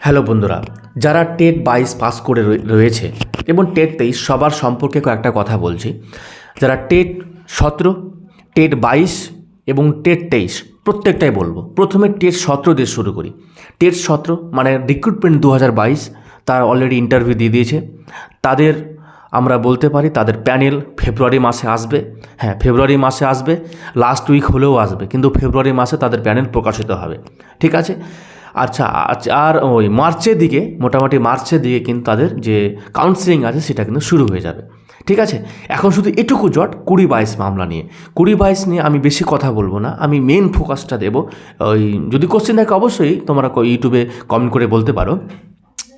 Hello বন্ধুরা, যারা TET বাইশ পাস করে রয়ে- রয়েছে এবং টেট তেইশ সবার সম্পর্কে কয়েকটা কথা বলছি। যারা টেট সতেরো, টেট বাইশ এবং টেট তেইশ প্রত্যেকটাই বলব। প্রথমে টেট সতেরো দিয়ে শুরু করি। টেট সতেরো মানে রিক্রুটমেন্ট দু হাজার বাইশ, তারা অলরেডি ইন্টারভিউ দিয়ে দিয়েছে। তাদের আমরা বলতে পারি তাদের প্যানেল ফেব্রুয়ারি মাসে আসবে। হ্যাঁ ফেব্রুয়ারি মাসে আসবে লাস্ট উইক হলেও আসবে, কিন্তু ফেব্রুয়ারি মাসে তাদের প্যানেল প্রকাশিত হবে। ঠিক আছে? আচ্ছা আচ্ছা, আর ওই মার্চের দিকে মোটামুটি মার্চের দিকে কিন্তু তাদের যে কাউন্সিলিং আছে সেটা কিন্তু শুরু হয়ে যাবে। ঠিক আছে? এখন শুধু এটুকু জট কুড়ি বাইশ মামলা নিয়ে। কুড়ি বাইশ নিয়ে আমি বেশি কথা বলব না। আমি মেন ফোকাসটা দেবো ওই যদি কোশ্চেন থাকে অবশ্যই তোমরা ইউটিউবে কমেন্ট করে বলতে পারো।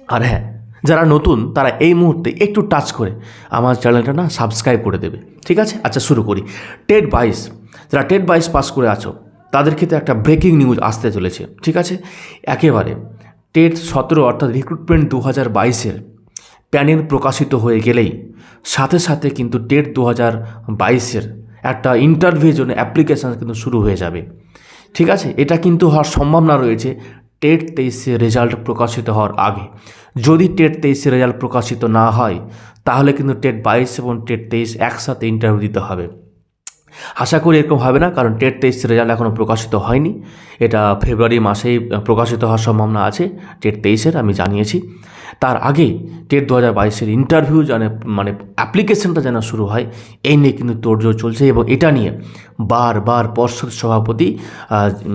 আর হ্যাঁ যারা নতুন তারা এই মুহূর্তে একটু টাচ করে আমার চ্যানেলটা না সাবস্ক্রাইব করে দেবে। ঠিক আছে? আচ্ছা শুরু করি। টেট বাইশ যারা টেট বাইশ পাস করে আছো তাদের ক্ষেত্রে একটা ব্রেকিং নিউজ আসতে চলেছে, ঠিক আছে? একেবারে টেট সতেরো অর্থাৎ রিক্রুটমেন্ট দু হাজার বাইশের প্যানেল প্রকাশিত হয়ে গেলেই সাথে সাথে কিন্তু টেট দু হাজার বাইশের একটা ইন্টারভিউর জন্য অ্যাপ্লিকেশান কিন্তু শুরু হয়ে যাবে, ঠিক আছে? এটা কিন্তু হওয়ার সম্ভাবনা রয়েছে টেট তেইশে রেজাল্ট প্রকাশিত হওয়ার আগে। যদি টেট তেইশে রেজাল্ট প্রকাশিত না হয়, তাহলে কিন্তু টেট বাইশ এবং টেট তেইশ একসাথে ইন্টারভিউ দিতে হবে। আশা করি এরকম হবে না, কারণ টেট তেইশ রেজাল্ট এখনও প্রকাশিত হয়নি। এটা ফেব্রুয়ারি মাসেই প্রকাশিত হওয়ার সম্ভাবনা আছে টেট তেইশের আমি জানিয়েছি। তার আগে টেট দু হাজার বাইশের ইন্টারভিউ যেন মানে অ্যাপ্লিকেশনটা যেন শুরু হয়, এই নিয়ে কিন্তু তোড়জোড় চলছে এবং এটা নিয়ে বারবার পর্ষদ সভাপতি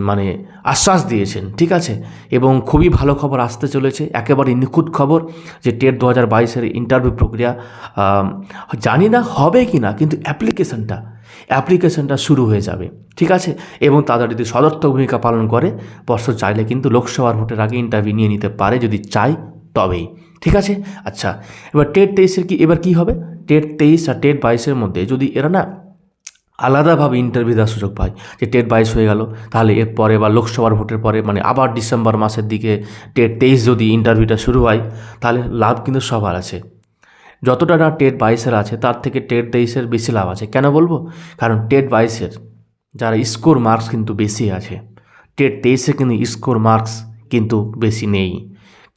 মানে আশ্বাস দিয়েছেন, ঠিক আছে? এবং খুবই ভালো খবর আসতে চলেছে, একেবারে নিখুঁত খবর যে টেট দু হাজার বাইশের ইন্টারভিউ প্রক্রিয়া জানি না হবে কি না কিন্তু অ্যাপ্লিকেশনটা অ্যাপ্লিকেশনটা শুরু হয়ে যাবে, ঠিক আছে? এবং তারা যদি সদর্থক ভূমিকা পালন করে পর্ষদ চাইলে কিন্তু লোকসভার ভোটের আগে ইন্টারভিউ নিয়ে নিতে পারে, যদি চাই তবেই, ঠিক আছে? আচ্ছা এবার টেট তেইশের কি, এবার কি হবে? টেট তেইশ আর টেট বাইশের মধ্যে যদি এরা না আলাদাভাবে ইন্টারভিউ দেওয়ার সুযোগ পায়, যে টেট বাইশ হয়ে গেল, তাহলে এর পরে বা লোকসভার ভোটের পরে মানে আবার ডিসেম্বর মাসের দিকে টেট তেইশ যদি ইন্টারভিউটা শুরু হয়, তাহলে লাভ কিন্তু সবার আছে। যতটা না টেট বাইশের আছে, তার থেকে টেট তেইশের বেশি লাভ আছে। কেন বলব? কারণ টেট বাইশের যারা স্কোর মার্কস কিন্তু বেশি আছে, টেট তেইশে কিন্তু স্কোর মার্কস কিন্তু বেশি নেই।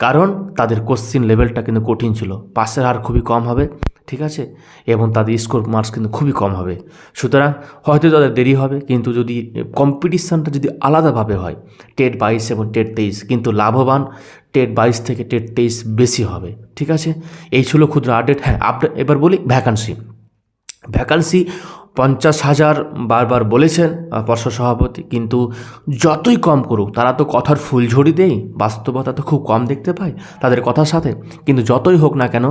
কারণ তাদের কোশ্চিন লেভেলটা কিন্তু কঠিন ছিল পাশের হার খুবই কম হবে। ঠিক আছে? এবং তাদের স্কোর মার্কস কিন্তু খুবই কম হবে। সুতরাং হয়তো তাদের দেরি হবে, কিন্তু যদি কম্পিটিশানটা যদি আলাদাভাবে হয়, টেট বাইশ এবং টেট তেইশ, কিন্তু লাভবান টেট বাইশ থেকে টেট তেইশ বেশি হবে। ঠিক আছে? এই ছিল ক্ষুদ্র আপডেট হ্যাঁ আপডেট এবার বলি ভ্যাকান্সি ভ্যাকান্সি পঞ্চাশ হাজার বারবার বলেছেন পর্ষদ সভাপতি, কিন্তু যতই কম করুক, তারা তো কথার ফুলঝড়ি দেয় বাস্তবতা তো খুব কম দেখতে পায় তাদের কথার সাথে। কিন্তু যতই হোক না কেন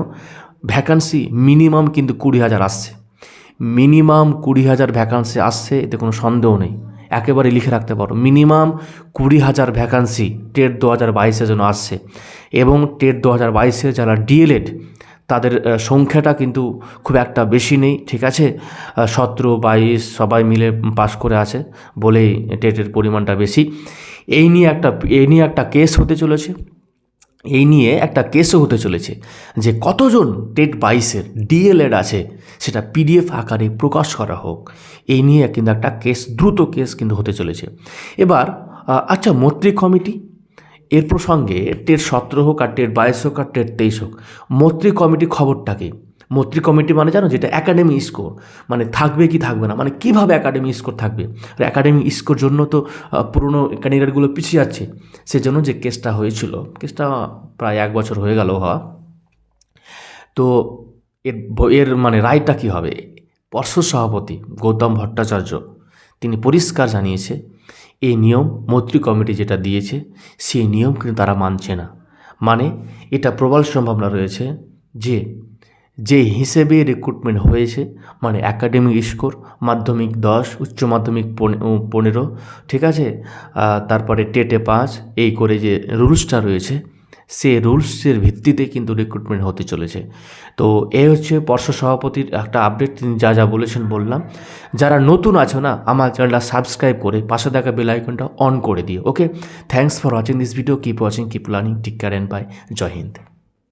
ভ্যাকান্সি মিনিমাম কিন্তু কুড়ি হাজার আসছে। মিনিমাম কুড়ি হাজার ভ্যাকান্সি আসছে, এতে কোনো সন্দেহ নেই। একেবারে লিখে রাখতে পারো মিনিমাম কুড়ি হাজার ভ্যাকান্সি টেট দু হাজার বাইশের জন্য আসছে। এবং টেট দু হাজার বাইশে যারা ডিএলএড তাদের সংখ্যাটা কিন্তু খুব একটা বেশি নেই, ঠিক আছে? সতেরো, বাইশ, সবাই মিলে পাস করে আছে, বলেই টেটের পরিমাণটা বেশি। এই নিয়ে একটা, এই নিয়ে একটা কেস হতে চলেছে। এই নিয়ে একটা কেসও হতে চলেছে যে কতজন টেট বাইশের ডিএলএড আছে সেটা পিডিএফ আকারে প্রকাশ করা হোক। এই নিয়ে কিন্তু একটা কেস, দ্রুত কেস কিন্তু হতে চলেছে। এবার আচ্ছা মৈত্রী কমিটি? এর প্রসঙ্গে টেট সতেরো হোক আর টেট বাইশ হোক আর টেট তেইশ হোক, মৈত্রী কমিটি খবরটা কি? মৈত্রী কমিটি মানে জানো যেটা একাডেমি স্কোর মানে থাকবে কি থাকবে না মানে কীভাবে একাডেমি স্কোর থাকবে? আর একাডেমি স্কোর জন্য তো পুরনো ক্যান্ডিডেটগুলো পিছিয়ে যাচ্ছে। সেজন্য যে কেসটা হয়েছিল কেসটা প্রায় এক বছর হয়ে গেল হওয়া। তো এর এর মানে রায়টা কী হবে? পর্ষদ সভাপতি গৌতম ভট্টাচার্য, তিনি পরিষ্কার জানিয়েছে, এই নিয়ম মৈত্রী কমিটি যেটা দিয়েছে, সেই নিয়ম কিন্তু তারা মানছে না। মানে এটা প্রবল সম্ভাবনা রয়েছে যে যে হিসেবে রিক্রুটমেন্ট হয়েছে মানে একাডেমিক স্কোর মাধ্যমিক দশ, উচ্চ মাধ্যমিক পনে- পনেরো, ঠিক আছে? তারপরে টেটে পাঁচ এই করে যে রুলসটা রয়েছে, সে রুলসের ভিত্তিতে কিন্তু রিক্রুটমেন্ট হতে চলেছে। তো এ হচ্ছে পর্ষদ সভাপতির একটা আপডেট তিনি যা যা বলেছেন বললাম। যারা নতুন আছো না, আমার চ্যানেলটা সাবস্ক্রাইব করে পাশে থাকা বেল আইকনটা অন করে দিও okay thanks for watching this video keep watching keep learning take care and bye Jai Hind.